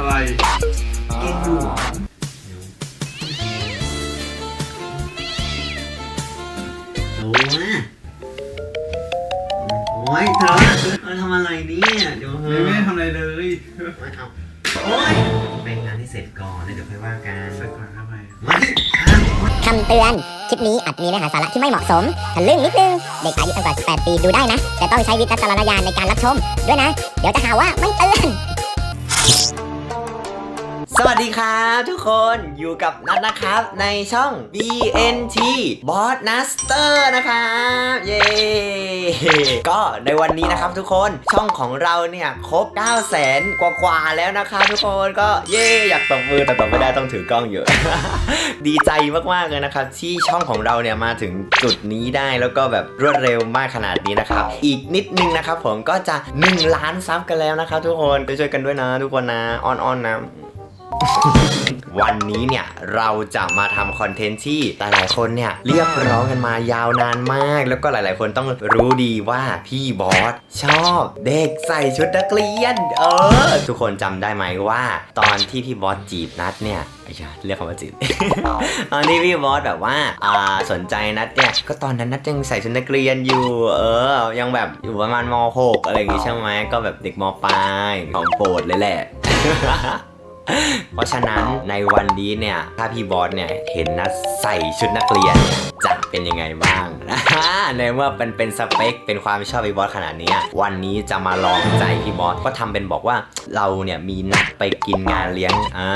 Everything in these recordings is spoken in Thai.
อะไรเก่งอยู่เหรอโอ้ยโอ้ยเธอเธอทำอะไรเนี่ยเดี๋ยวเธอไม่ได้ทำอะไรเลยไม่เอาโอ้ยไปงานที่เสร็จก่อนแล้วเดี๋ยวค่อยว่ากันใส่ก่อนทำไมไม่ห้ามคำเตือน คลิปนี้อาจมีเนื้อหาสาระที่ไม่เหมาะสมทะลึ่งนิดนึง เด็กอายุต่ำกว่า 18 ปีดูได้นะ แต่ต้องใช้วิจารณญาณในการรับชมด้วยนะ เดี๋ยวจะหาว่าไม่เตือน สวัสดีครับทุกคนอยู่กับนัทนะครับในช่อง BNT Boss Master นะครับเย้ก็ในวันนี้นะครับทุกคนช่องของเราเนี่ยครบ 9 0 0 0 0 0กว่าๆแล้วนะครับทุกคนก็เย้อยากตบมือแต่ตบไม่ได้ต้องถือกล้องอยู่ ดีใจมากๆเลยนะครับที่ช่องของเราเนี่ยมาถึงจุดนี้ได้แล้วก็แบบรวดเร็วมากขนาดนี้นะครับอีกนิดนึงนะครับผมก็จะ 1 ล้านซับกันแล้วนะครับทุกคนไปช่วยกันด้วยนะทุกคนนะอ้อนๆนะ วันนี้เนี่ยเราจะมาทำคอนเทนต์ที่หลายๆคนเนี่ยเรียกร้องกันมายาวนานมาก แล้วก็หลายๆคนต้องรู้ดีว่าพี่บอสชอบเด็กใส่ชุดนักเรียน เออ ทุกคนจำได้ไหมว่า ตอนที่พี่บอสจีบนัดเนี่ยอ้ยาเรียกคำว่าจีบตอนที่พี่บอสแบบว่าอ่าสนใจนัดเนี่ยก็ตอนนั้นนัดยังใส่ชุดนักเรียนอยู่ เออ ยังแบบอยู่ประมาณม .6 อะไรอย่างงี้ใช่ไหมก็แบบเด็กมปลายของโปรดเลยแหละ เพราะฉะนั้นในวันนี้เนี่ย ถ้าพี่บอสเนี่ยเห็นนัดใส่ชุดนักเรียนจะเป็นยังไงบ้างในเมื่อเป็นเป็นสเปคเป็นความชอบพี่บอสขนาดนี้วันนี้จะมาลองใจพี่บอสก็ทำเป็นบอกว่าเราเนี่ยมีนัดไปกินงานเลี้ยงอ่า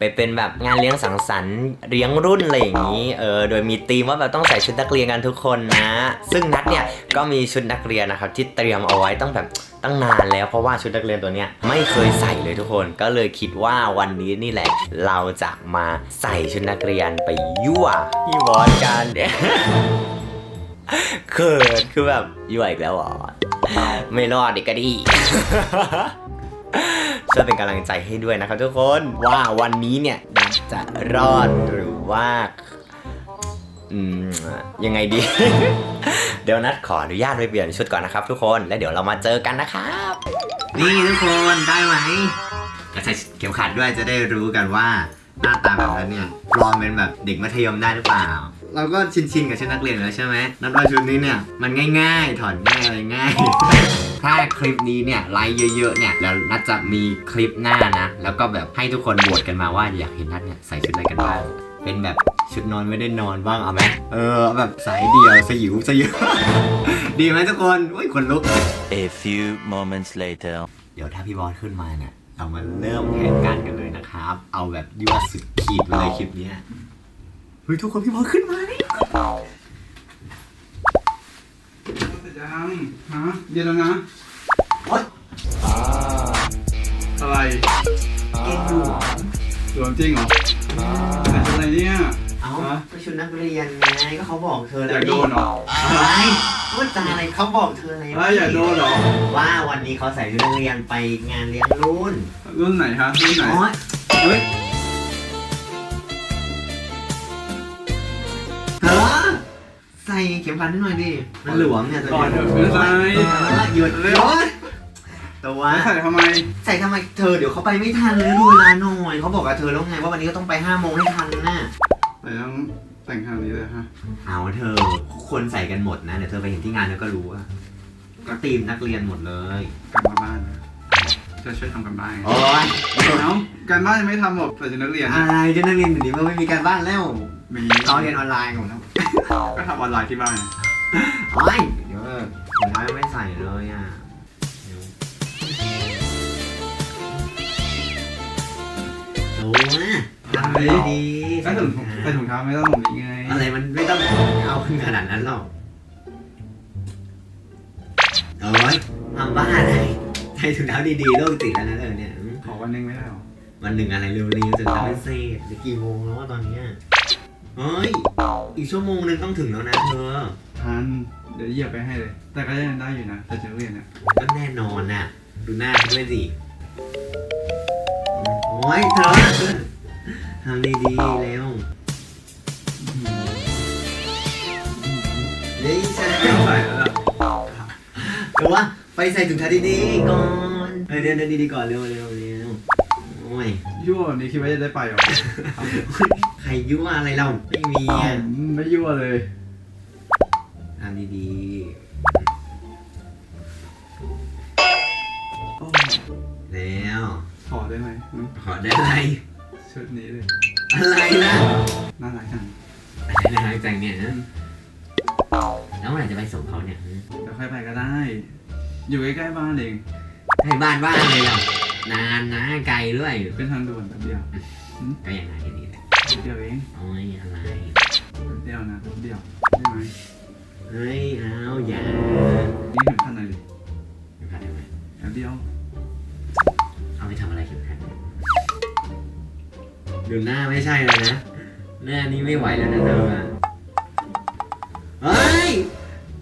ไปเป็นแบบงานเลี้ยงสังสรรค์เลี้ยงรุ่นอะไรอย่างนี้เออโดยมีธีมว่าแบบต้องใส่ชุดนักเรียนกันทุกคนนะ ซึ่งนัดเนี่ยก็มีชุดนักเรียนนะครับที่เตรียมเอาไว้ต้องแบบ ตั้งนานแล้วเพราะว่าชุดนักเรียนตัวเนี้ยไม่เคยใส่เลยทุกคนก็เลยคิดว่าวันนี้นี่แหละ เราจะมาใส่ชุดนักเรียนไปยั่วพี่บอสกันเนี่ยเขินคือแบบยั่วอีกแล้วเหรอไม่รอดอีกก็ดีช่วยเป็นกำลังใจให้ด้วยนะครับทุกคนว่าวันนี้เนี่ยนัทจะรอดหรือว่า อืมยังไงดี เดี๋ยวนัดขออนุญาตไปเปลี่ยนชุดก่อนนะครับ ทุกคนแล้วเดี๋ยวเรามาเจอกันนะครับ นี่ทุกคนได้ไหมใส่เข็มขัดด้วยจะได้รู้กันว่าหน้าตาแบบนั้นเนี่ยปลอมเป็นแบบเด็กมัธยมได้หรือเปล่า เราก็ชินๆกับชุดนักเรียนแล้วใช่ไหมนับว่าชุดนี้เนี่ยมันง่ายๆ ถอดง่ายอะไรง่าย ถ้าคลิปนี้เนี่ยไลค์เยอะๆเนี่ยแล้วนัดจะมีคลิปหน้านะ แล้วก็แบบให้ทุกคนโหวตกันมาว่าอยากเห็นนัดเนี่ยใส่ชุดอะไรกันบ้าง เป็นแบบชุดนอนไม่ได้นอนบ้างเอาไหมเออเอาแบบสายเดี่ยวสยิวสยิว ดีไหมทุกคนอุ้ยคนลุก A few moments later. เดี๋ยวถ้าพี่บอสขึ้นมาเนี่ยเรามาเริ่มแผนการกันเลยนะครับ เอาแบบยั่วสุดขีดเลยคลิปเนี้ยเฮ้ยทุกคนพี่บอสขึ้นมานี่เสร็จยังฮะเย็นแล้วนะโอ๊ยอะไรเก่งอยู่เหรอส วมจริงเหรอแต่ชุดอะไรเนี่ยเอาฮะไปชุดนักเรียนไงก็เขาบอกเธออแล้วยากโดนเหรอ อะไรพูดจาอะไรเขาบอกเธอแล้วอะไรอยากโดนเหรอ ว่าวันนี้เขาใส่ชุดนักเรียนไปงานเลี้ยงรุ่นรุ่นไหนฮะรุ่นไหนโอ๊ยเฮ้ยเธอใส่เข็มขัดนิดหน่อยดิมันหลวมเนี่ยตัวก่อนเนี้ยเถอะไม่เป็นไรเออหยุดเล ยตัวแล้วใส่ทำไม ใส่ทำไมเธอเดี๋ยวเขาไปไม่ทันเลยดูเวลาหน่อยเขาบอกกับเธอแล้วไงว่าวันนี้ก็ต้องไปห้าโมงให้ทันน่ะแต่ต้องแต่งขนาดนี้เลยฮะเอาเธอคนใส่กันหมดนะเดี๋ยวเธอไปเห็นที่งานเธอก็รู้อะก็ตีมนักเรียนหมดเลยกลับมาบ้านนะจะช่วยทำกันบ้านโอ้ยเอ้าการบ้านยังไม่ทำหรอกแต่ชุดนักเรียนอะไรจะนักเรียนเดี๋ยวนี้มันไม่มีการบ้านแล้วมีเขาเรียนออนไลน์กันหมดแล้วก็ทำออนไลน์ที่บ้านโอ้ยเดี๋ยวถุงเท้ายังไม่ใส่เลยอะ โอ้ยทำดีดีก็ถุงใส่ถุงเท้าไม่ต้องหลงนี้ไงอะไรมันไม่ต้องเอาขึ้นขนาดนั้นหรอกโอ้ยทำบ้าอะไรใส่ถุงเท้าดีๆโลกติดแล้วนะเออเนี่ยขอวันหนึงไม่ได้หรอวันหนึ่งอะไรเร็วๆจนทำให้เสร็จเดี๋ยวกี่โมงแล้วว่าตอนเนี้ยเฮ้ยอีกชั่วโมงนึงต้องถึงแล้วนะเธอทันเดี๋ยวเหยียบไปให้เลย แต่ก็ยังได้อยู่นะแต่ชุดนักเรียนเนี่ยก็แน่นอนน่ะดูหน้าฉันด้วยสิโอ้ ยเธอทำดีๆเร็วนี่ฉันใส่แล้วล่ะแต่ว่าไปใส่ถุงเท้าดีๆก่อนเออเดินเดินดีๆก่อนเร็วเร็วเร็วโอ้โอ้ยยั่วแบบนี้คิดว่าจะได้ไปเหรอใครยั่วอะไรเราไม่มีอ้าอะวไม่ยั่วเลยทำดีโอ้ๆแล้ว ขอได้ไหมอืมขอได้อะไรชุดนี้เลย อะไรล่ะน่ารักจังอะไรนะจังเนี่ยนะแล้วเมื่อไหร่จะไปส่งเขาเนี่ยเดี๋ยวค่อยไปก็ได้ อยู่ใกล้ๆบ้านเอง ให้บ้านว่างเลยเหรอนานนะไกลด้วยเป็นทางด่วนแป๊บเดียวก็อย่างไรนี่แหละแป๊บเดียวเองโอ้ยอะไรแป๊บเดียวนะแป๊บเดียวได้ไหมเฮ้ยเอาอย่านี่ถึงขั้นไหนดิไม่พลาดได้ไหมแป๊บเดียวเอา ไปทำอะไรเข็มขัดดูหน้าไม่ใช่แล้วนะ หน้านี้ไม่ไหวแล้วนะเธออะเฮ้ย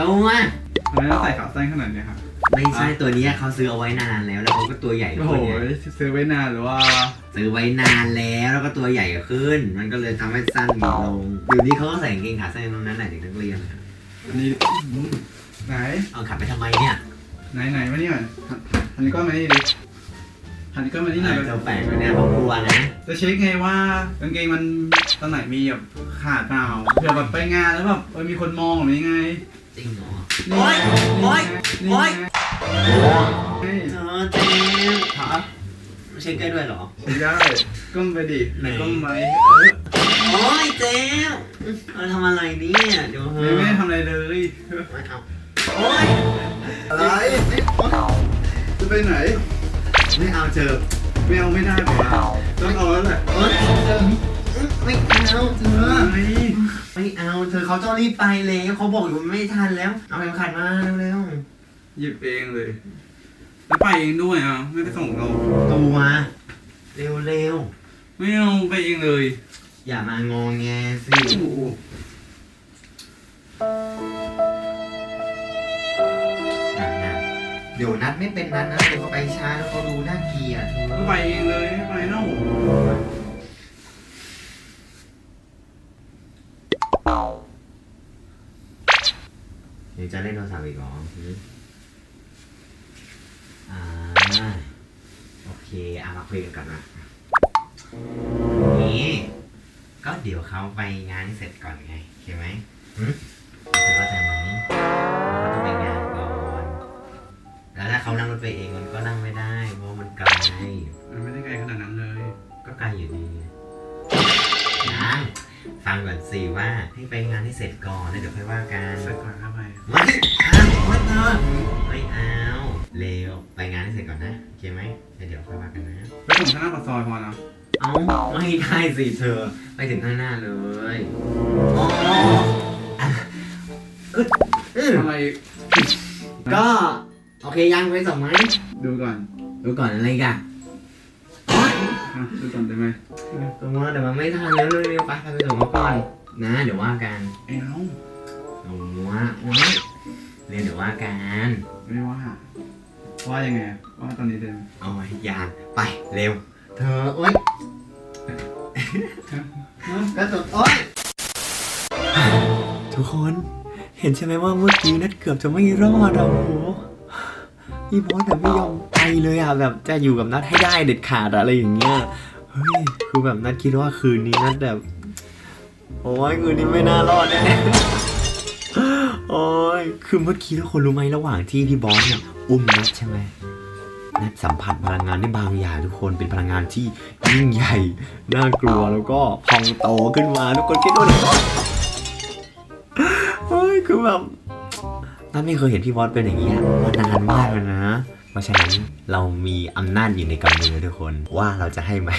ตัวทำไมต้องใส่ขาสั้นขนาดเนี้ยครับไม่ใช่ตัวเนี้ยเขาซื้อเอาไว้นานแล้วแล้วเขาก็ตัวใหญ่โอ้โหขึ้นไงซื้อไว้นานหรือว่า ซื้อไว้นานแล้วแล้วก็ตัวใหญ่ขึ้น มันก็เลยทำให้สั้นลงเดี๋ยวนี้เขาก็ใส่กางเกงขาสั้นตรงนั้นแหละเด็กนักเรียนอะอันนี้อืมไหน เอาขับไปทำไมเนี่ย ไหนไหนมานี่ก่อนหันหันก้อนมานี่ดิ หันก้อนมานี่หน่อยเจ้าแปลกเลยเนี่ยเขากลัวนะจะเช็คไงว่ากางเกงมันตอนไหนมีแบบขาดเปล่าเผื่อแบบไปงานแล้วแบบเออมีคนมองหรือยังไงจริงเหรอนี่โอ๊ยไงโอ๊ยนี่โอ๊ยไงเธนี่อเจ๊ขาไม่ใช่ใกล้ด้วยเหรอใช้ได้ก้มไปดิไหนก้มไปโอ๊ยเจ๊เราทำอะไรเนี่ยเดี๋ยวเธเอออไม่ได้ทำอะไรเลยไม่เอาโอ๊ยอะไรจะไปไหน ไม่เอาเจอไม่เอาไม่ได้ป่ะต้องเอาแล้วแหละโอ๊ยไม่เอาเธอไม่ไม่เอาเธอเขาต้องรีบไปแล้วเขาบอกอยู่ว่าไม่ทันแล้ว เอาเข็มขัดมาเร็วหยิบเองเลย แล้วไปเองด้วยอะไม่ไปส่งเราๆตัวเร็วเร็วไม่เอาไปเองเลยๆอย่ามางองแงสิ เดี๋ยวนัดไม่เป็นนัดนะเดี๋ยวเขาไปช้าแล้วเขาดูน่าเกลียดเธก็อไปเองเลยไม่ไปเน่าเดี๋ยวจะเล่นโทรศัพท์อีกเหรอหืออ่าโอเคเอามาคุยกันก่อนนะนี่ก็เดี๋ยวเขาไปงานให้เสร็จก่อนไงโอเคไหมหือเธอเข้าใจไหม ไปเองมันก็นั่งไม่ได้เพราะมันไกลมันไม่ได้ไกลขนาดนั้นเลย ก็ไกลอยู่ดียังฟังก่อนสิว่าให้ไปงานให้เสร็จก่อนแล้วเดี๋ยวค่อยว่ากันเสร็จก่อนเข้าไปไม่เอาไม่เอาไม่เอาเร็วไปงานให้เสร็จก่อนนะโอเคไหมแล้วเดี๋ยวค่อยว่ากันนะไปส่งข้างหน้าปากซอยพอนะเอาไม่ได้สิเธอ ไปถึงข้างหน้าเลยอ๋ออะไรก็ โอเคยังไปส่งไหมดูก่อนดูก่อนอะไรกันอะดูก่อนได้ไหมตรงว่าเดี๋ยวมันไม่ทันแล้วเร็วๆไปไปส่งเขาก่อนนะ เดี๋ยวว่ากันเอ้าโอ้ว่าโอ้ยเรียนเดี๋ยวว่ากันไม่ว่า ว่ายังไงว่าตอนนี้เดินเอาไว้ยานไปเร็ว เธอโอ๊ยกระตุกโอ๊ยทุกคน เห็นใช่ไหมว่าเมื่อกี้นัดเกือบจะไม่รอดอะโอ้โห พี่บอสแบบไม่ยอมไปเลยอะแบบจะอยู่กับนัดให้ได้เด็ดขาดอะไรอย่างเงี้ยเฮ้ยคือแบบนัดคิดว่าคืนนี้นัดแบบโอ้ยคืนนี้ไม่น่ารอดแน่ๆโอ้ยคือเมื่อกี้ทุกคนรู้ไหมระหว่างที่พี่บอสเนี่ยอุ้มนัดใช่ไหมนัดสัมผัสพลังงานได้บางอย่างทุกคนเป็นพลังงานที่ยิ่งใหญ่น่ากลัวแล้วก็พองโตขึ้นมาทุกคนคิดดูนะเฮ้ยคือแบบ นัดไม่เคยเห็นพี่บอสเป็นอย่างนี้มานานมากแล้วนะ เพราะฉะนั้นเรามีอำนาจอยู่ในกำมือทุกคนว่าเราจะให้ไหม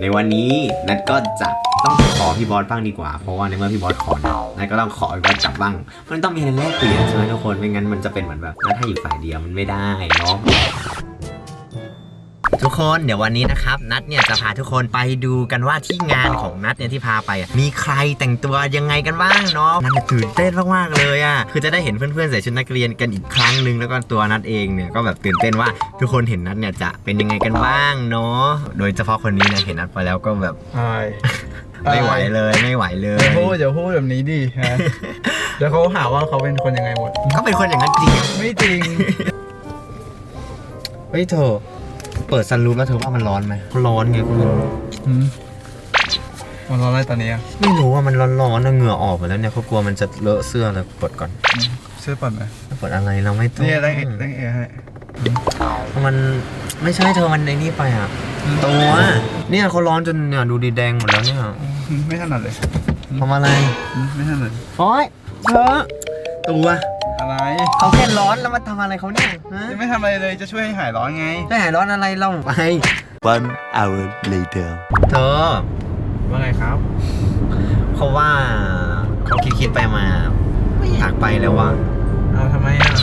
ในวันนี้นัดก็จะต้องขอพี่บอสบ้างดีกว่า เพราะว่าในเมื่อพี่บอสขอนะนัดก็ต้องขอพี่บอสจับบ้างมันต้องมีอะไรแลกเปลี่ยนใช่ไหมทุกคนไม่งั้นมันจะเป็นเหมือนแบบนัดให้อยู่ฝ่ายเดียวมันไม่ได้เนาะ ทุกคนเดี๋ยววันนี้นะครับ นัดเนี่ยจะพาทุกคนไปดูกันว่าที่งานของนัดเนี่ยที่พาไปอะมีใครแต่งตัวยังไงกันบ้างเนาะนัดเนี่ยตื่นเต้นมากๆเลยอะคือจะได้เห็นเพื่อนๆใส่ชุดนักเรียนกันอีกครั้งหนึ่งแล้วก็ตัวนัดเองเนี่ยก็แบบตื่นเต้นว่าทุกคนเห็นนัดเนี่ยจะเป็นยังไงกันบ้างเนาะโดยเฉพาะคนนี้เนี่ยเห็นนัดไปแล้วก็แบบใช่ไม่ไหวเลยไม่ไหวเลยอย่าพูดอย่าพูดแบบนี้ดิฮะเดี๋ยวเขาหาว่าเขาเป็นคนยังไงหมด ก็เป็นคนอย่างนั้นจริงอะไม่จริง เฮ้ยเธอ เปิดซันรูฟแล้วเธอว่ามันร้อนไหมร้อนไงคุณมันร้อนอะไรตอนนี้อะไม่รู้ว่ามันร้อนๆนะเหงื่อออกหมดแล้วเนี่ยเขากลัวมันจะเลอะเสื้อเลยเปิดก่อนเสื้อปั่นไหมเปิดอะไรเราไม่ต้องนี่ได้เอได้เอให้มันไม่ใช่เธอมันในนี่ไปอะตัวเนี่ยเขาร้อนจนเนี่ยดูดีแดงหมดแล้วเนี่ยไม่ถนัดเลยทำอะไรไม่ถนัดโอ้ยเธอตัวอะไร เขาแค่ร้อนแล้วมาทำอะไรเขาเนี่ยฮะยังไม่ทำอะไรเลยจะช่วยให้หายร้อนไง จะหายร้อนอะไรเราไป One hour later. เธอว่าไงครับ เขาว่าเขาคิดคิดๆไปมา ไม่อยากไปแล้วว่ะ เอาทำไมอะ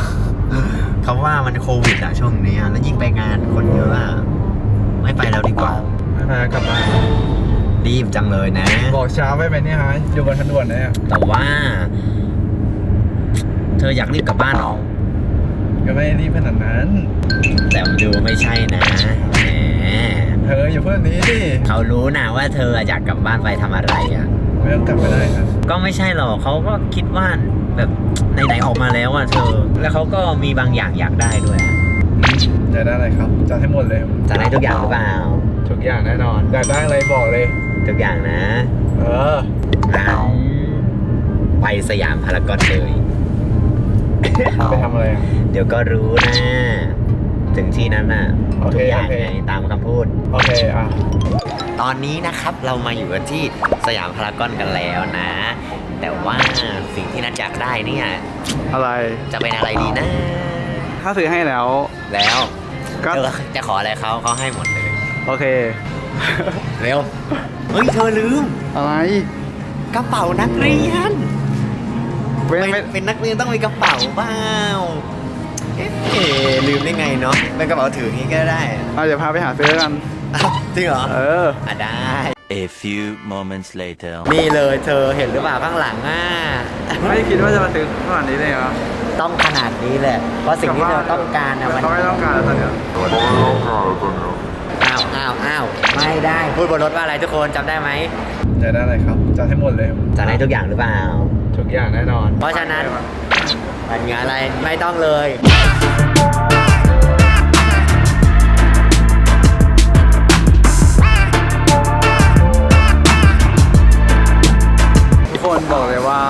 เขาว่ามันโควิดอะช่วงนี้อะแล้วยิ่งไปงานคนเยอะอะไม่ไปแล้วดีกว่า ไม่ไปกลับบ้านรีบจังเลยนะ บอกเช้าไปไหมเนี่ยฮะอยู่บนทางด่วนเนี่ยแต่ว่า เธออยากรีบกลับบ้านเหรอก็ไม่ได้รีบขนาดนั้น แต่ดูไม่ใช่นะแหมเธออย่าเพิ่งนี้ดิเขารู้นะว่าเธออยากกลับบ้านไปทำอะไรอะไม่ต้องกลับไปได้ครับ ก็ไม่ใช่หรอกเขาก็คิดว่าแบบไหนๆออกมาแล้วอะเธอ แล้วเขาก็มีบางอย่างอยากได้ด้วยอะจะได้อะไรครับจะให้หมดเลยจะได้ทุกอย่างหรือเปล่า ทุกอย่างแน่นอนอยากได้อะไรบอกเลย ทุกอย่างนะเอองั้นไปสยามพารากอนเลย ไปทำอะไรอะเดี๋ยวก็รู้นะ ถึงที่นั้นน่ะ โอเคทุกอย่างโอเค ไงตามคำพูด โอเคอะ ตอนนี้นะครับเรามาอยู่กันที่สยามพารากอนกันแล้วนะ แต่ว่าสิ่งที่นัดอยากได้เนี่ย อะไร จะเป็นอะไรดีนะ ถ้าซื้อให้แล้ว แล้วก็เธอจะขออะไรเขาเขาให้หมดเลย โอเค เร็ว เฮ้ย เธอลืม อะไร กระเป๋านักเรียน ไม่ เป็นไม่เป็นนักเรียนต้องมีกระเป๋าเปล่าเอ๊ะลืมได้ไงเนาะเป็นกระเป๋าถืออย่างงี้ก็ได้เอาเดี๋ยวพาไปหาซื้อกันอ้าวจริงเหรอเออ อะได้ A few moments later. นี่เลยเธอเห็นหรือเปล่าข้างหลังอะ ไม่คิดว่าจะมาซื้อขนาดนี้เลยเหรอต้องขนาดนี้แหละ เพราะสิ่งที่เธอต้องการนะมันเขาไม่ต้องการแล้วตอนเนี้ยอ้าวอ้าวอ้าวไม่ได้ พูดบนรถว่าอะไรทุกคนจำได้ไหม จะได้อะไรครับจะให้หมดเลยจะได้ทุกอย่างหรือเปล่า ทุกอย่างแน่นอน เพราะฉะนั้นมันงานอะไรไม่ต้องเลยทุกคนบอกเลยว่า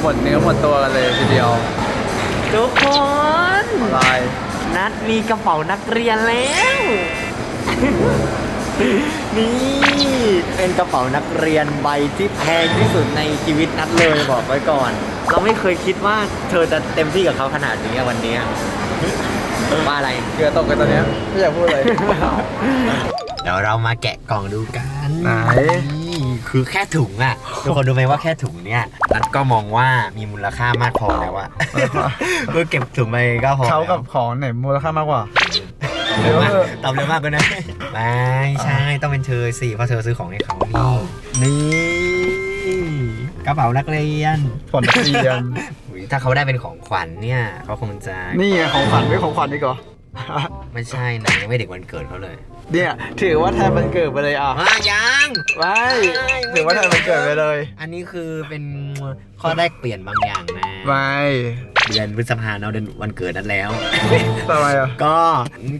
หมดเนื้อหมดตัวกันเลยทีเดียว ทุกคนอะไรนัดมีกระเป๋านักเรียนแล้ว นี่เป็นกระเป๋านักเรียนใบที่แพงที่สุดในชีวิตนัดเลยบอกไว้ก่อน เราไม่เคยคิดว่าเธอจะเต็มที่กับเขาขนาดนี้อะวันเนี้ยว่าอะไร เกลือตกกันตอนเนี้ยไม่อยากพูดเลย เดี๋ยวเรามาแกะกล่องดูกันไหน นี่คือแค่ถุงอะทุกคนรู้ไหมว่าแค่ถุงเนี้ยนัดก็มองว่ามีมูลค่ามากพอแล้วอะคือเก็บถุงไปก็พอเขากับแล้วของไหนมูลค่ามากกว่า เร็วมากตอบเร็วมากก็นะไม่ใช่ต้องเป็นเธอสิเพราะเธอซื้อของให้เขานี่นี่กระเป๋านักเรียนผลนักเรียนอุ๊ยถ้าเขาได้เป็นของขวัญเนี่ยเขาคงจะ นี่ไงของขวัญไม่ของขวัญดีกว่าไม่ใช่นะยังไม่ถึงวันเกิดเขาเลยเนี่ยถือว่าแทนมันเกิดไปเลยอะอะยังไม่ถือว่าแทนมันเกิดไปเลย อันนี้คือเป็นข้อแรกเปลี่ยนบางอย่างนะไม่ เดือนพฤษภาเนาะเดือนวันเกิดนั้นแล้ว ทำไมอะก็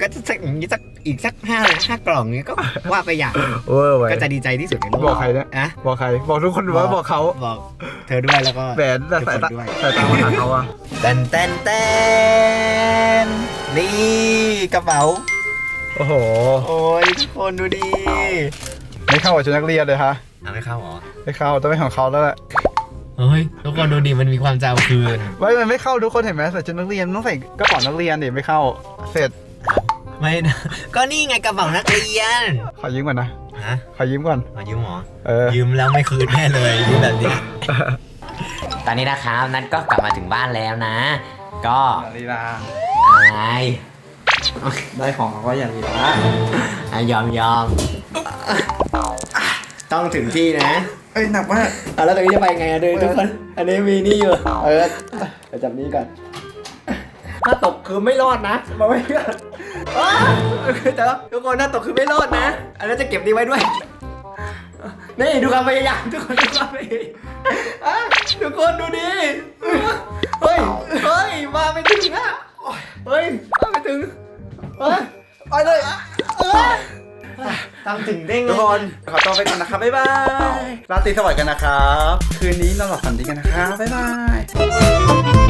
ก็จะสักอย่างนี้สักอีกสักห้าห้ากล่องเนี้ยก็ว่าไปอย่างเวอร์ไว้ก็จะดีใจที่สุดในโลกบอกใครเนี่ยอะบอกใคร บอกทุกคนดูว่าบอกเขาบอกเธอด้วยแล้วก็แหวนแต่ทุกสายคนตาด้วยสายตามาหาเขาอะเต้นเต้นเต้นนี่กระเป๋าโอ้โห โอ้ยทุกคนดูดิไม่เข้ากับชุดนักเรียนเลยฮะเอาไม่เข้าเหรอ ไม่เข้าต้องเป็นของเขาแล้วแหละ เฮ้ยทุกคนดูดิมันมีความจำคืนไม่มันไม่เข้าทุกคนเห็นไหมใส่ชุดนักเรียนต้องใส่กระเป๋านักเรียนดิไม่เข้า เสร็จไม่นะ ก็นี่ไงกระเป๋านักเรียนขอยืมก่อนนะฮะขอยืมก่อนมายืมหรอเออยืมแล้วไม่คืนแน่เลยยืมแบบนี้ตอนนี้นะครับนัทก็กลับมาถึงบ้านแล้วนะ ก็ลีลาอะไรได้ของเขาก็อย่างลีลาอะยอมยอมต้องถึงที่นะ เอ้ยหนักมากอะแล้วตรงนี้จะไปไงอะดูทุกคน อันนี้มีนี่อยู่ เออไปจับนี้ก่อน ถ้าตกคือไม่รอดนะมาไว้ก่อนอ้าวแต่ว่าทุกคนถ้าตกคือไม่รอดนะ อันนั้นจะเก็บดีไว้ด้วย นี่ดูความพยายามทุกคนดูความพยายามอะทุกคนดูดิเฮ้ย ถึงเด้งเลทุกยคนขอตัวไปก่อนนะครับบ๊ายบายราตรีสวัสดิ์กันนะครับ คืนนี้นอนหลับฝันดีกันนะครับบ๊ายบาย